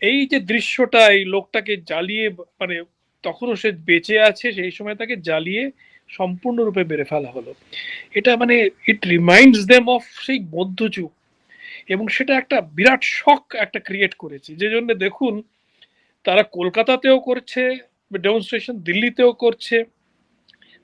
এই যে দৃশ্যটা, এই লোকটাকে জ্বালিয়ে মানে তখনও সে বেঁচে আছে, সেই সময় তাকে জ্বালিয়ে সম্পূর্ণরূপে মেরে ফেলা হলো। এটা মানে ইট রিমাইন্ডস দেম অফ সেই মধ্যযুগ। এবং সেটা একটা বিরাট শখ একটা ক্রিয়েট করেছে। যে জন্য দেখুন, তারা কলকাতাতেও করছে ডেমনস্ট্রেশন দিল্লিতেও করছে।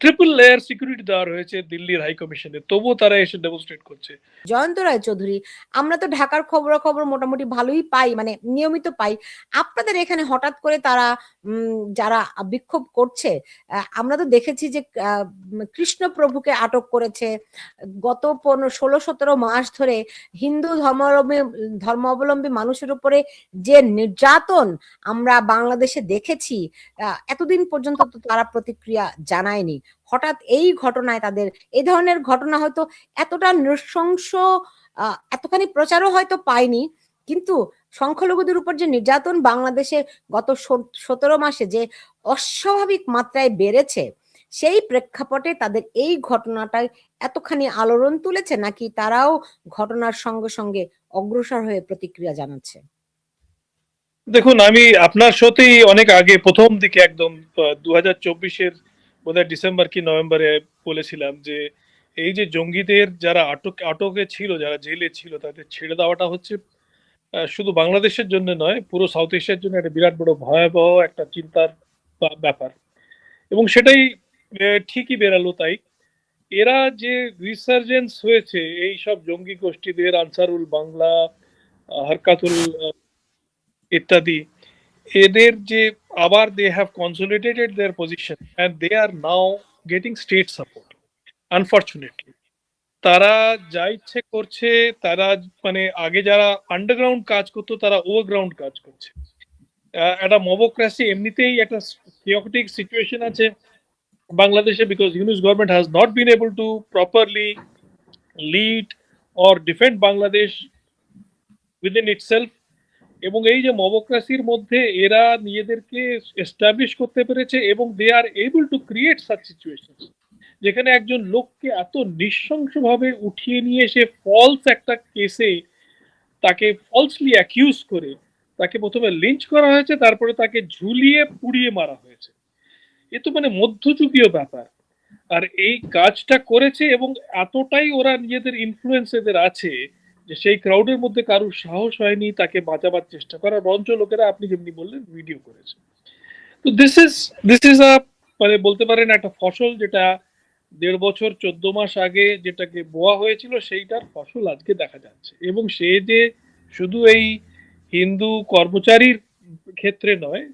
ট্রিপল লেয়ার সিকিউরিটি দেওয়া রয়েছে দিল্লির হাই কমিশনে তবুও তারা এসে ডেমনস্ট্রেট করছে। জয়ন্ত রায় চৌধুরী আমরা তো ঢাকার খবরাখবর মোটামুটি ভালোই পাই মানে নিয়মিত পাই। আপনাদের এখানে হঠাৎ করে তারা যারা বিক্ষোভ করছে আমরা তো দেখেছি যে আহ, উম, কৃষ্ণপ্রভুকে আটক করেছে। গত পনেরো ষোলো সতেরো মাস ধরে হিন্দু ধর্মাবলম্বী ধর্মাবলম্বী মানুষের উপরে যে নির্যাতন আমরা বাংলাদেশে দেখেছি এতদিন পর্যন্ত তো তারা প্রতিক্রিয়া জানায়নি। হঠাৎ এই ঘটনায় তাদের এই ধরনের ঘটনা হয়তো এতটা নৃশংস এতখানি প্রচারও হয়তো পায়নি, কিন্তু সংখ্যালঘুদের উপর যে নির্যাতন বাংলাদেশে গত সতেরো মাসে যে অস্বাভাবিক মাত্রায় বেড়েছে, সেই প্রেক্ষাপটে তাদের এই ঘটনাটায় এতখানি আলোড়ন তুলেছে নাকি তারাও ঘটনার সঙ্গে সঙ্গে অগ্রসর হয়ে প্রতিক্রিয়া জানাচ্ছে? দেখুন, আমি আপনার সাথেই অনেক আগে প্রথম দিকে একদম দু হাজার চব্বিশের বোধহয় ডিসেম্বর কি নভেম্বরে বলেছিলাম যে এই যে জঙ্গিদের যারা আটক আটকে ছিল, যারা জেলে ছিল, তাদের ছেড়ে দেওয়াটা হচ্ছে শুধু বাংলাদেশের জন্য নয়, পুরো সাউথ এশিয়ার জন্য একটা বিরাট বড় ভয়াবহ একটা চিন্তার ব্যাপার। এবং সেটাই ঠিকই বেরালো তাই। এরা যে রিসার্জেন্স হয়েছে, এই সব জঙ্গি গোষ্ঠীদের, আনসারুল বাংলা হরকাতুল ইত্যাদি এদের যে, আবার they have consolidated their position and they are now getting state support unfortunately তারা যা ইচ্ছে করছে, তারা মানে আগে যারা আন্ডারগ্রাউন্ড কাজ করতো, তারা ওভারগ্রাউন্ড কাজ করছে। একটা মবোক্রাসি এমনিতেই একটা chaotic সিচুয়েশন আছে বাংলাদেশে because Yunus government has not been able to properly lead or defend Bangladesh within itself এবং এই যে মবোক্রাসির মধ্যে এরা নিজেদেরকে এস্টাবলিশ করতে পেরেছে এবং they are able to create such situation যেখানে একজন লোককে এত নৃশংসভাবে উঠিয়ে নিয়ে এসে ফলস একটা কেসে তাকে ফলসলি অ্যাকিউজ করে, তাকে প্রথমে লিঞ্চ করা হয়েছে, তারপরে তাকে ঝুলিয়ে পুড়িয়ে মারা হয়েছে। এ তো মানে মধ্যযুগীয় ব্যাপার। আর এই কাজটা করেছে এবং এতটাই ওরা নিজেদের ইনফ্লুয়েন্স এদের আছে যে সেই ক্রাউডের মধ্যে কারুর সাহস হয়নি তাকে বাঁচাবার চেষ্টা করা বরঞ্চ লোকেরা আপনি যেমনি বললেন ভিডিও করেছে। তো this is this is a মানে বলতে পারেন একটা ফসল যেটা দেড় বছর, চোদ্দ মাস আগে যেটাকে বোয়া হয়েছিল সেইটার ফসল আজকে দেখা যাচ্ছে। এবং সে যে শুধু এই হিন্দু কর্মচারীর ক্ষেত্রে নয়,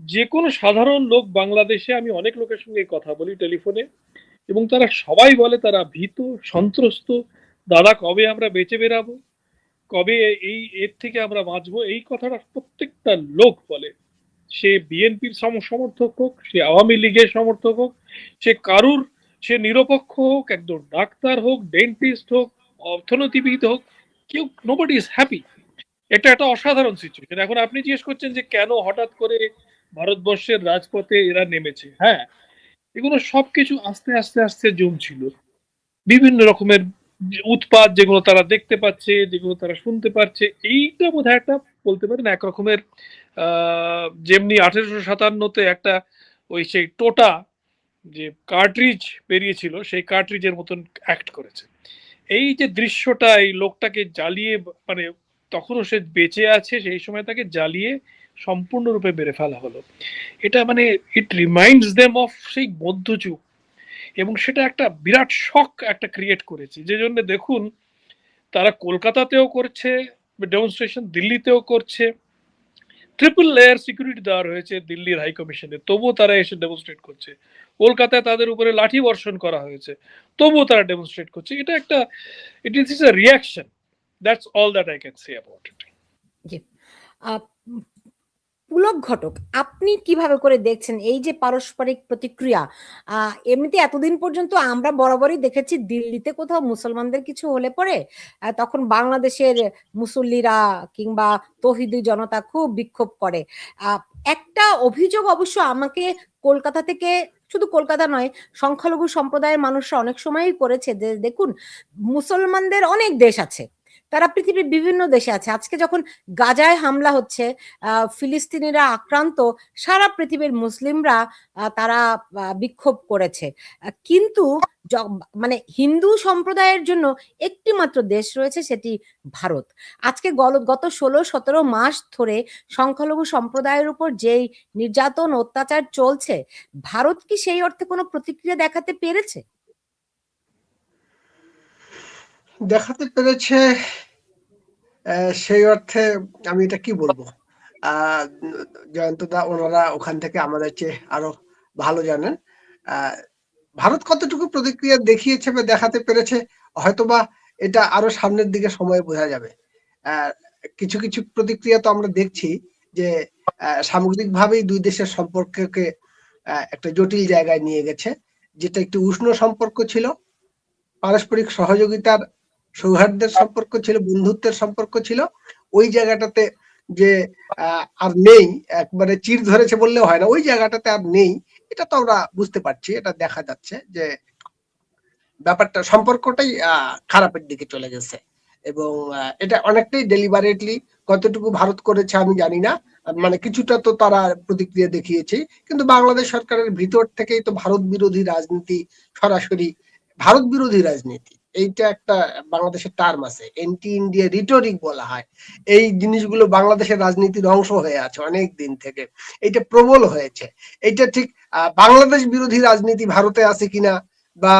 যে কোনো সাধারণ লোক বাংলাদেশে, আমি অনেক লোকের সঙ্গে কথা বলি টেলিফোনে, এবং তারা সবাই বলে তারা ভীত, সন্ত্রস্ত দাদা, কবে আমরা বেঁচে বেরাবো কবে এই, এর থেকে আমরা বাঁচবো? এই কথাটা প্রত্যেকটা লোক বলে। সে বিএনপির সমর্থক হোক, সে আওয়ামী লীগের সমর্থক হোক, সে কারুর, সে নিরপেক্ষ হোক একদম ডাক্তার হোক, ডেন্টিস্ট হোক, অর্থনীতিবিদ হোক, কেউ নোবডি ইজ হ্যাপি এটা একটা অসাধারণ সিচুয়েশন এখন আপনি জিজ্ঞেস করছেন যে কেন হঠাৎ করে ভারতবর্ষের রাজপথে এরা নেমেছে? হ্যাঁ এগুলো সবকিছু আস্তে আস্তে আস্তে জমছিল। বিভিন্ন রকমের যে উৎপাত যেগুলো তারা দেখতে পাচ্ছে যেগুলো তারা শুনতে পাচ্ছে এইটা বোধ একটা বলতে পারেন এক রকমের আহ, যেমনি আঠেরোশো সাতান্নতে একটা ওই সেই টোটা যে কার্ট্রিজ বেরিয়েছিল সেই কার্ট্রিজের মতন অ্যাক্ট করেছে। এই যে দৃশ্যটা এই লোকটাকে জ্বালিয়ে মানে তখনও সে বেঁচে আছে সেই সময় তাকে জ্বালিয়ে সম্পূর্ণরূপে মেরে ফেলা হলো। এটা মানে ইট রিমাইন্ডস দেম অফ সেই মধ্যযুগ। এবং সেটা একটা বিরাট শখ একটা ক্রিয়েট করেছে। যে জন্য দেখুন, তারা কলকাতাতেও করছে ডেমনস্ট্রেশন দিল্লিতেও করছে ট্রিপল লেয়ার সিকিউরিটি দেওয়া রয়েছে দিল্লির হাই কমিশনে তবুও তারা এসে ডেমনস্ট্রেট করছে। কলকাতায় তাদের উপরে লাঠি বর্ষণ করা হয়েছে। তবুও তারা ডেমনস্ট্রেট করছে। এটা একটা it is is a reaction that's all that I can say about it Pulak Ghatak, আপনি কীভাবে করে দেখছেন এই যে পারস্পরিক প্রতিক্রিয়া? এমনিতে এতদিন পর্যন্ত আমরা বরাবরই দেখেছি দিল্লিতে কোথাও মুসলমানদের কিছু হলে পরে তখন বাংলাদেশের মুসল্লিরা কিংবা তহিদি জনতা খুব বিক্ষোভ করে। একটা অভিযোগ অবশ্য আমাকে কলকাতা থেকে, শুধু কলকাতা নয়, সংখ্যালঘু সম্প্রদায়ের মানুষরা অনেক সময়ই করেছে যে, দেখুন, মুসলমানদের অনেক দেশ আছে তারা পৃথিবীর বিভিন্ন দেশে আছে। আজকে যখন গাজায় হামলা হচ্ছে ফিলিস্তিনিরা আক্রান্ত, সারা পৃথিবীর মুসলিমরা তারা বিক্ষোভ করেছে। কিন্তু মানে হিন্দু সম্প্রদায়ের জন্য একটি মাত্র দেশ রয়েছে, সেটি ভারত। আজকে গত ষোলো, সতেরো মাস ধরে সংখ্যালঘু সম্প্রদায়ের উপর যেই নির্যাতন, অত্যাচার চলছে, ভারত কি সেই অর্থে কোনো প্রতিক্রিয়া দেখাতে পেরেছে? দেখাতে পেরেছে সেই অর্থে আমি এটা কি বলব? জয়ন্তদা ওনারা ওখান থেকে আমাদের চেয়ে আরও ভালো জানেন। ভারত কতটুকু প্রতিক্রিয়া দেখিয়েছে বা দেখাতে পেরেছে, হয়তোবা এটা আরও সামনের দিকে সময় বোঝা যাবে। কিছু কিছু প্রতিক্রিয়া তো আমরা দেখছি যে সামগ্রিকভাবেই দুই দেশের সম্পর্ককে একটা জটিল জায়গায় নিয়ে গেছে, যেটা একটি উষ্ণ সম্পর্ক ছিল। পারস্পরিক সহযোগিতার সৌহার্দ্যের সম্পর্ক ছিল, বন্ধুত্বের সম্পর্ক ছিল, ওই জায়গাটাতে যে আর নেই, একবারে চির ধরেছে বললেও হয় না, ওই জায়গাটাতে আর নেই, এটা তো আমরা বুঝতে পারছি, এটা দেখা যাচ্ছে যে ব্যাপারটা, সম্পর্কটাই খারাপের দিকে চলে গেছে। এবং এটা অনেকটাই ডেলিভারেটলি কতটুকু ভারত করেছে আমি জানি না মানে কিছুটা তো তারা প্রতিক্রিয়া দেখিয়েছে, কিন্তু বাংলাদেশ সরকারের ভিতর থেকেই তো ভারত বিরোধী রাজনীতি সরাসরি, ভারত বিরোধী রাজনীতি। এইটা একটা বাংলাদেশের টার্ম আছে এন্টি ইন্ডিয়া রিটোরিক বলা হয়। এই জিনিসগুলো বাংলাদেশের রাজনীতির অংশ হয়ে আছে অনেক দিন থেকে। এটা প্রবল হয়েছে। এটা ঠিক বাংলাদেশ বিরোধী রাজনীতি ভারতে আছে কিনা বা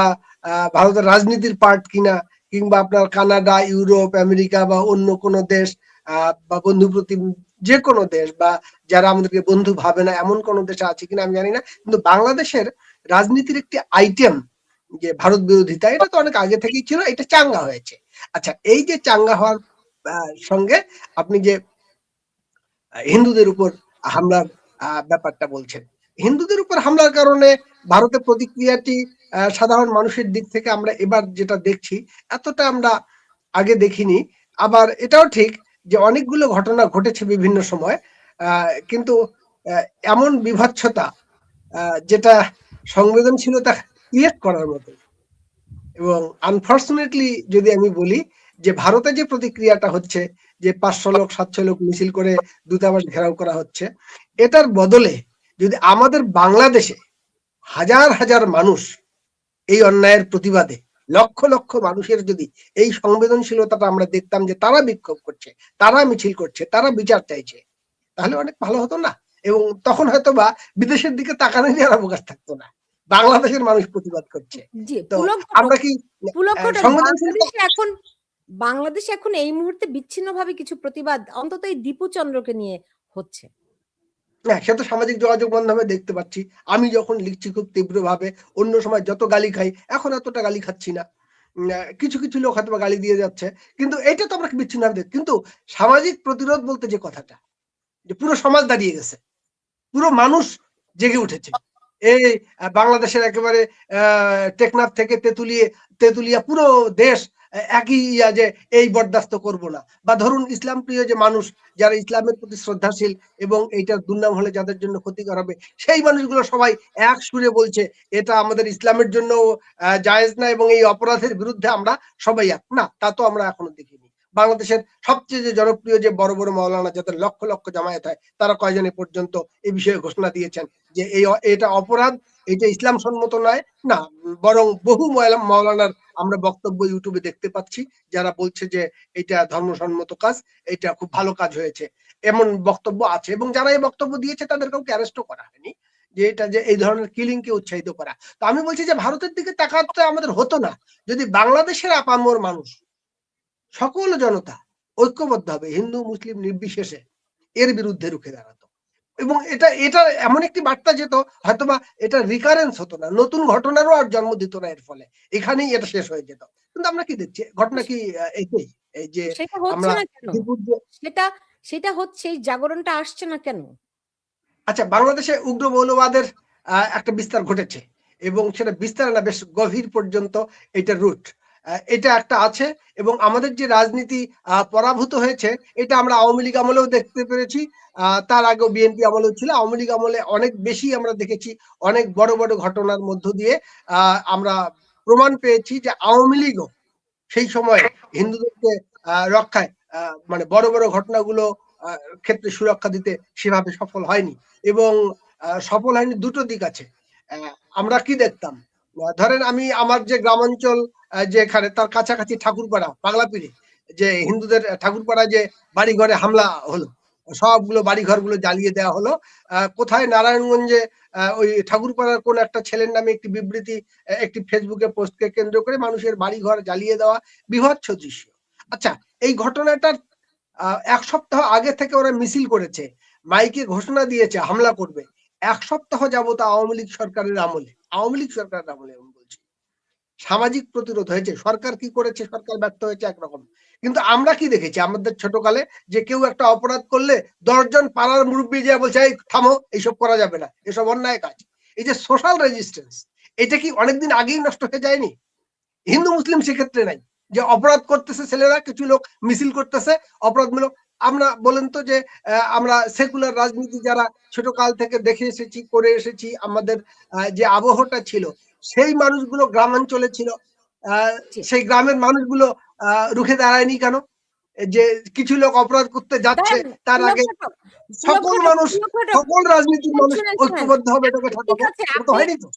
ভারতের রাজনীতির পার্ট কিনা, কিংবা আপনার কানাডা, ইউরোপ, আমেরিকা বা অন্য কোনো দেশ বা বন্ধু প্রতি যে কোনো দেশ বা যারা আমাদেরকে বন্ধু ভাবে না, এমন কোন দেশে আছে কিনা আমি জানি না। কিন্তু বাংলাদেশের রাজনীতির একটি আইটেম যে ভারত বিরোধিতা এটা তো অনেক আগে থেকেই ছিল, এটা চাঙ্গা হয়েছে। আচ্ছা এই যে চাঙ্গা হওয়ার সঙ্গে আপনি যে হিন্দুদের উপর হামলার ব্যাপারটা বলছেন, হিন্দুদের উপর হামলার কারণে ভারতের প্রতিক্রিয়াটি সাধারণ মানুষের দিক থেকে আমরা এবার যেটা দেখছি, এতটা আমরা আগে দেখিনি। আবার এটাও ঠিক যে অনেকগুলো ঘটনা ঘটেছে বিভিন্ন সময় কিন্তু এমন বিভৎসতা যেটা সংবেদনশীলতা ক্রিয়েট করার মতো। এবং আনফর্চুনেটলি যদি আমি বলি যে ভারতে যে প্রতিক্রিয়াটা হচ্ছে, যে পাঁচশো লোক, সাতশো লোক মিছিল করে দূতাবাস ঘেরাও করা হচ্ছে, এটার বদলে যদি আমাদের বাংলাদেশে হাজার হাজার মানুষ এই অন্যায়ের প্রতিবাদে, লক্ষ লক্ষ মানুষের যদি এই সংবেদনশীলতাটা আমরা দেখতাম যে তারা বিক্ষোভ করছে, তারা মিছিল করছে, তারা বিচার চাইছে, তাহলে অনেক ভালো হতো না? এবং তখন হয়তো বা বিদেশের দিকে তাকানোরই আর অবকাশ থাকতো না। বাংলাদেশের মানুষ প্রতিবাদ করছে। আমরা কি বাংলাদেশে এখন বাংলাদেশ এখন এই মুহূর্তে বিচ্ছিন্নভাবে কিছু প্রতিবাদ অন্তত এই দীপু চন্দ্রকে নিয়ে হচ্ছে। হ্যাঁ সে তো সামাজিক যোগাযোগ মাধ্যমে দেখতে পাচ্ছি। আমি যখন লিখছি খুব তীব্রভাবে অন্য সময় যত গালি খাই এখন এতটা গালি খাচ্ছি না। কিছু কিছু লোক হয়তো গালি দিয়ে যাচ্ছে। কিন্তু এটা তো আমরা বিচ্ছিন্ন ভাবে দেখি। কিন্তু সামাজিক প্রতিরোধ বলতে যে কথাটা যে পুরো সমাজ দাঁড়িয়ে গেছে পুরো মানুষ জেগে উঠেছে। এই বাংলাদেশের একেবারে টেকনাফ থেকে তেতুলিয়ে, তেতুলিয়া পুরো দেশ একই ইয়া যে এই বরদাস্ত করব না। বা ধরুন ইসলাম প্রিয় যে মানুষ, যারা ইসলামের প্রতি শ্রদ্ধাশীল এবং এইটার দুর্নাম হলে যাদের জন্য ক্ষতিকর হবে, সেই মানুষগুলো সবাই এক সুরে বলছে, এটা আমাদের ইসলামের জন্য জায়েজ না এবং এই অপরাধের বিরুদ্ধে আমরা সবাই এক। না, তা তো আমরা এখনও দেখিনি। বাংলাদেশের সবচেয়ে যে জনপ্রিয় যে বড় বড় মাওলানা যাদের লক্ষ লক্ষ জামায়াত হয়, তারা কয়জন এ পর্যন্ত এই বিষয়ে ঘোষণা দিয়েছেন? যে এই এটা অপরাধ এটা ইসলাম সম্মত নয়, না, বরং বহু মাওলানার আমরা বক্তব্য ইউটিউবে দেখতে পাচ্ছি, যারা বলছে যে এটা ধর্মসম্মত কাজ, এটা খুব ভালো কাজ হয়েছে। এমন বক্তব্য আছে, এবং যারা এই বক্তব্য দিয়েছে তাদের কাউকে অ্যারেস্টও করা হয়নি? যে এটা যে এই ধরনের কিলিং কে উৎসাহিত করা। তো আমি বলছি যে ভারতের দিকে তাকাতে আমাদের হতো না। যদি বাংলাদেশের আপামর মানুষ সকল জনতা ঐক্যবদ্ধ হবে হিন্দু মুসলিম নির্বিশেষে এর বিরুদ্ধে রুখে দাঁড়াতো। এবং এটা এটা এমন একটি বার্তা যেত হয়তোবা এটা রিকারেন্স হতো না নতুন ঘটনারও আর জন্ম দিত না এর ফলে। এখানেই এটা শেষ হয়ে যেত। কিন্তু আমরা কি দেখছি? ঘটনা কি এটাই এই যে সেটা আমরা সেটা সেটা হচ্ছে জাগরণটা আসছে না কেন? আচ্ছা বাংলাদেশে উগ্র মৌলবাদের আহ, একটা বিস্তার ঘটেছে। এবং সেটা বিস্তার না বেশ গভীর পর্যন্ত এটা রুট এটা একটা আছে এবং আমাদের যে রাজনীতি পরাভূত হয়েছে, এটা আমরা আওয়ামী লীগ আমলেও দেখতে পেরেছি। তার আগেও বিএনপি আমলেও ছিল। আওয়ামী লীগ আমলে অনেক বেশি আমরা দেখেছি, অনেক বড় বড় ঘটনার মধ্য দিয়ে আমরা প্রমাণ পেয়েছি যে আওয়ামী লীগও সেই সময় হিন্দুদেরকে রক্ষায় মানে বড় বড় ঘটনাগুলো ক্ষেত্রে সুরক্ষা দিতে সেভাবে সফল হয়নি এবং সফল হয়নি দুটো দিক আছে। আমরা কি দেখতাম? ধরেন আমি আমার যে গ্রামাঞ্চল যেখানে তার কাছাকাছি ঠাকুরপাড়া, পাগলাপিড়ে, যে হিন্দুদের ঠাকুরপাড়া যে বাড়ি ঘরে হামলা হলো, সবগুলো বাড়ি ঘরগুলো জ্বালিয়ে দেওয়া হলো। কোথায় নারায়ণগঞ্জে ওই ঠাকুরপাড়ার কোন একটা ছেলের নামে একটি বিবৃতি একটি ফেসবুকে পোস্টকে কেন্দ্র করে মানুষের বাড়ি ঘর জ্বালিয়ে দেওয়া বিভৎস দৃশ্য আচ্ছা এই ঘটনাটার এক সপ্তাহ আগে থেকে ওরা মিছিল করেছে, মাইকে ঘোষণা দিয়েছে, হামলা করবে। এক সপ্তাহ যাবত আওয়ামী লীগ সরকারের আমলে, আওয়ামী লীগ সরকারের আমলে। সামাজিক প্রতিরোধ হয়েছে, সরকার কি করেছে, সরকার ব্যর্থ হয়েছে একরকম। কিন্তু আমরা কি দেখেছি? আমাদের ছোটকালে যে কেউ একটা অপরাধ করলে দশজন পাড়ার মুরব্বী যে বলছে, এই থামো, এইসব করা যাবে না, এসব অন্যায় কাজ। এই যে সোশ্যাল রেজিস্ট্যান্স এটা কি অনেকদিন আগেই নষ্ট হয়ে যায়নি? হিন্দু, মুসলিম সেক্ষেত্রে নাই। যে অপরাধ করতেছে ছেলেরা, কিছু লোক মিছিল করতেছে, অপরাধমূলক। আমরা বলেন তো যে আমরা সেকুলার রাজনীতি যারা ছোট কাল থেকে দেখে এসেছি, করে এসেছি, আমাদের যে আবহটা ছিল সেই মানুষগুলো গ্রামাঞ্চলে ছিল। সেই গ্রামের মানুষগুলো আহ, রুখে দাঁড়ায়নি কেন? যে কিছু লোক অপরাধ করতে যাচ্ছে তার আগে সকল মানুষ সকল রাজনীতির মানুষ। ঐক্যবদ্ধ হবে এটাকে হয়নি তো।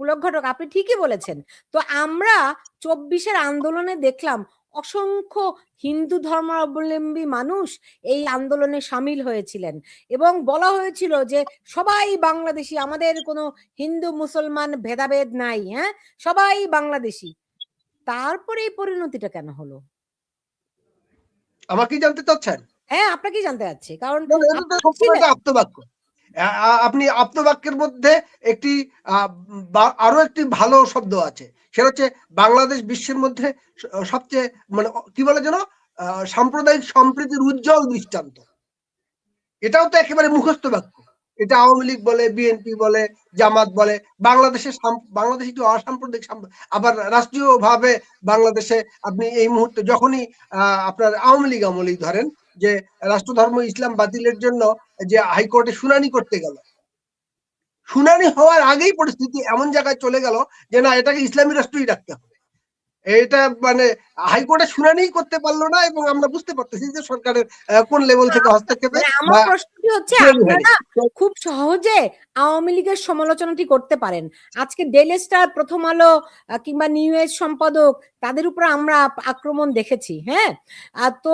পুলক ঘটক আপনি ঠিকই বলেছেন। তো আমরা চব্বিশের আন্দোলনে দেখলাম অসংখ্য হিন্দু ধর্মাবলম্বী মানুষ এই আন্দোলনে সামিল হয়েছিলেন। এবং বলা হয়েছিল যে সবাই বাংলাদেশি আমাদের কোনো হিন্দু মুসলমান ভেদাভেদ নাই হ্যাঁ? সবাই বাংলাদেশি। তারপরে এই পরিণতিটা কেন হলো? আমাকে জানতে চাচ্ছেন? হ্যাঁ আপনাকেই জানতে চাচ্ছি? কারণ আপনি আপ্তবাক্যের মধ্যে একটি আরও একটি ভালো শব্দ আছে। সেটা হচ্ছে বাংলাদেশ বিশ্বের মধ্যে সবচেয়ে মানে কি বলে যেন? সাম্প্রদায়িক সম্প্রীতির উজ্জ্বল দৃষ্টান্ত। এটাও তো একেবারে মুখস্থ বাক্য। এটা আওয়ামী লীগ বলে, বিএনপি বলে, জামাত বলে বাংলাদেশে সাম- বাংলাদেশ একটি অসাম্প্রদায়িক আবার রাষ্ট্রীয় ভাবে বাংলাদেশে আপনি এই মুহূর্তে যখনই আপনার আওয়ামী লীগ আমলেই ধরেন যে রাষ্ট্রধর্ম ইসলাম বাতিলের জন্য যে হাইকোর্টে শুনানি করতে গেল। শুনানি হওয়ার আগেই পরিস্থিতি এমন জায়গায় চলে গেল যে না এটাকে ইসলামী রাষ্ট্রই রাখতে হবে। এটা মানে হাইকোর্টে শুনানি করতে পারল না এবং আমরা বুঝতে পারতেছি যে সরকারের কোন লেভেল থেকে হস্তক্ষেপে মানে আমার প্রশ্নটি হচ্ছে আপনারা খুব সহজে আওয়ামী লীগের সমালোচনাটি করতে পারেন। আজকে ডেলি স্টার প্রথম আলো কিংবা নিউ এজ সম্পাদক তাদের উপর আমরা আক্রমণ দেখেছি হ্যাঁ? তো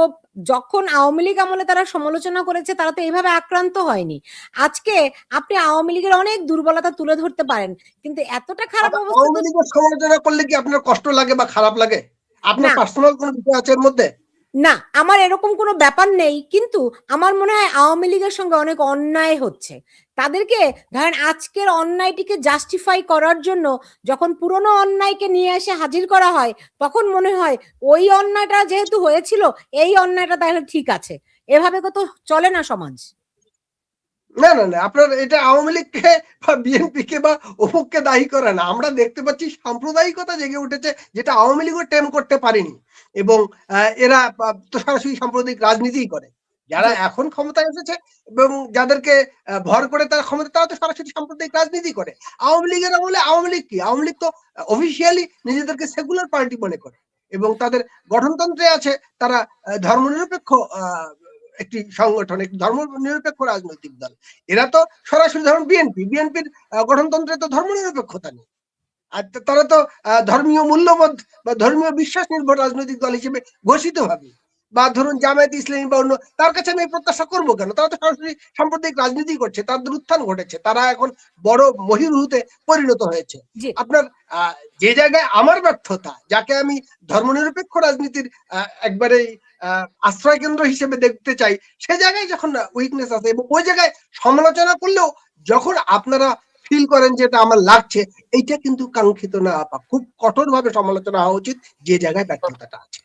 যখন আওয়ামী লীগ আমলে তারা সমালোচনা করেছে তারা তো এইভাবে আক্রান্ত হয়নি। আজকে আপনি আওয়ামী লীগের অনেক দুর্বলতা তুলে ধরতে পারেন কিন্তু এতটা খারাপ আবার অবস্থা আওয়ামী লীগের সমালোচনা করলে কি আপনার কষ্ট লাগে বা খারাপ লাগে? আপনার পার্সোনাল কোনো বিষয় আছে এর মধ্যে? না আমার এরকম কোনো ব্যাপার নেই কিন্তু আমার মনে হয় আওয়ামী লীগের সঙ্গে অনেক অন্যায় হচ্ছে। তাদেরকে ধরেন আজকের অন্যায়টিকে জাস্টিফাই করার জন্য যখন পুরনো অন্যায়কে নিয়ে এসে হাজির করা হয়, তখন মনে হয় ওই অন্যায়টা যেহেতু হয়েছিল, এই অন্যায়টা তাহলে ঠিক আছে। এভাবে তো চলে না সমাজ? না না না, আপনার এটা আওয়ামী লীগকে বা বিএনপি কে বা অমুককে দায়ী করে না। আমরা দেখতে পাচ্ছি সাম্প্রদায়িকতা জেগে উঠেছে যেটা আওয়ামী লীগও টেম করতে পারেনি। এবং এরা সরাসরি সাম্প্রদায়িক রাজনীতিই করে। যারা এখন ক্ষমতায় এসেছে এবং যাদেরকে ভর করে তারা ক্ষমতা তারা তো সরাসরি সাম্প্রদায়িক রাজনীতি করে। আওয়ামী লীগের আমলে আওয়ামী লীগ কি? আওয়ামী লীগ তো অফিসিয়ালি নিজেদেরকে সেকুলার পার্টি মনে করে এবং তাদের গঠনতন্ত্রে আছে তারা ধর্মনিরপেক্ষ আহ, একটি সংগঠন একটি ধর্ম নিরপেক্ষ রাজনৈতিক দল। এরা তো সরাসরি ধরুন বিএনপি বিএনপির গঠনতন্ত্রে তো ধর্ম নিরপেক্ষতা নেই। আর তারা তো আহ, ধর্মীয় মূল্যবোধ বা ধর্মীয় বিশ্বাস নির্ভর রাজনৈতিক দল হিসেবে ঘোষিত হবে বা ধরুন জামায়াত ইসলামী বা অন্য তার কাছে আমি প্রত্যাশা করব কেন? তারা তো সরাসরি সাম্প্রদায়িক রাজনীতি করছে তাদের উত্থান ঘটেছে তারা এখন বড় মহিরুহতে পরিণত হয়েছে। আপনার যে জায়গায় আমার ব্যর্থতা যাকে আমি ধর্মনিরপেক্ষ রাজনীতির আহ, একবারেই আশ্রয় কেন্দ্র হিসেবে দেখতে চাই সে জায়গায় যখন উইকনেস আছে এবং ওই জায়গায় সমালোচনা করলেও যখন আপনারা ফিল করেন যে এটা আমার লাগছে এইটা কিন্তু কাঙ্ক্ষিত না আপা। খুব কঠোর ভাবে সমালোচনা হওয়া উচিত যে জায়গায় ব্যর্থতাটা আছে।